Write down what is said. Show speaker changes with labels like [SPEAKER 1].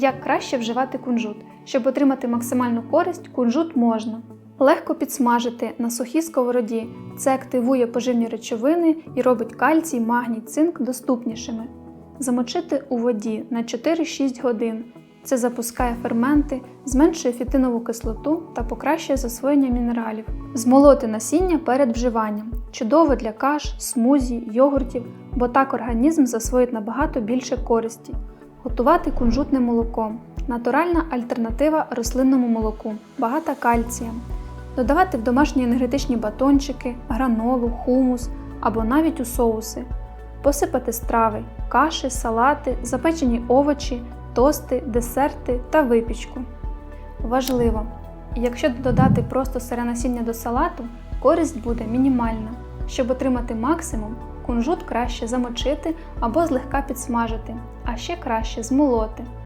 [SPEAKER 1] Як краще вживати кунжут? Щоб отримати максимальну користь, кунжут можна легко підсмажити на сухій сковороді. Це активує поживні речовини і робить кальцій, магній, цинк доступнішими. Замочити у воді на 4-6 годин. Це запускає ферменти, зменшує фітинову кислоту та покращує засвоєння мінералів. Змолоти насіння перед вживанням. Чудово для каш, смузі, йогуртів, бо так організм засвоїть набагато більше користі. Готувати кунжутне молоко. Натуральна альтернатива рослинному молоку, багата кальцієм. Додавати в домашні енергетичні батончики, гранолу, хумус або навіть у соуси. Посипати страви, каші, салати, запечені овочі, тости, десерти та випічку. Важливо! Якщо додати просто сире насіння до салату, користь буде мінімальна. Щоб отримати максимум, кунжут краще замочити або злегка підсмажити, а ще краще змолоти.